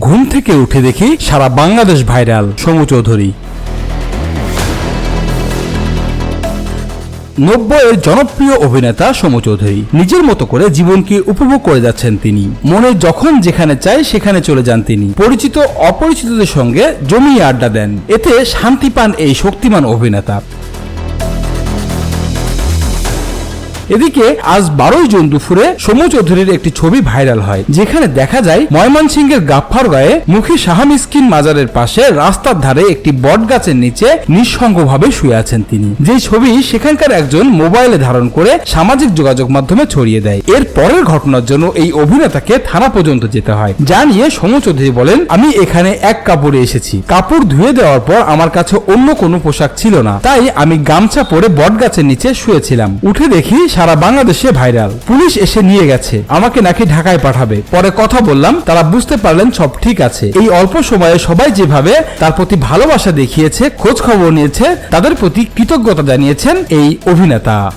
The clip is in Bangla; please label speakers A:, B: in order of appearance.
A: ঘুম থেকে উঠে দেখি সারা বাংলাদেশ ভাইরাল সমু চৌধুরী। নব্বইয়ের জনপ্রিয় অভিনেতা সমু চৌধুরী। নিজের মতো করে জীবনকে উপভোগ করে যাচ্ছেন তিনি। মনে যখন যেখানে চায় সেখানে চলে যান তিনি। পরিচিত অপরিচিতদের সঙ্গে জমিয়ে আড্ডা দেন। এতে শান্তি পান এই শক্তিমান অভিনেতা। এদিকে আজ বারোই জুন দুপুরে সমু চৌধুরীর একটি ছবি ভাইরাল হয়, যেখানে দেখা যায় ময়মনসিংহের গাফফারগাঁয়ে মুখী শাহা মিসকিন মাজারের পাশে রাস্তার ধারে একটি বট গাছের নিচে নিঃসঙ্গভাবে শুয়ে আছেন তিনি। যে ছবি সেখানকার একজন মোবাইলে ধারণ করে সামাজিক যোগাযোগ মাধ্যমে ছড়িয়ে দেয়। এর পরের ঘটনার জন্য এই অভিনেতাকে থানা পর্যন্ত যেতে হয়। যা নিয়ে সমু চৌধুরী বলেন, আমি এখানে এক কাপড়ে এসেছি। কাপড় ধুয়ে দেওয়ার পর আমার কাছে অন্য কোনো পোশাক ছিল না। তাই আমি গামছা পরে বট গাছের নিচে শুয়েছিলাম। উঠে দেখি সারা বাংলাদেশে ভাইরাল। পুলিশ এসে নিয়ে গেছে। আমাকে নাকি ঢাকায় পাঠাবে। পরে কথা বললাম, তারা বুঝতে পারলেন সব ঠিক আছে। এই অল্প সময়ে সবাই যেভাবে তার প্রতি ভালোবাসা দেখিয়েছে, খোঁজ খবর নিয়েছে, তাদের প্রতি কৃতজ্ঞতা জানিয়েছেন এই অভিনেতা।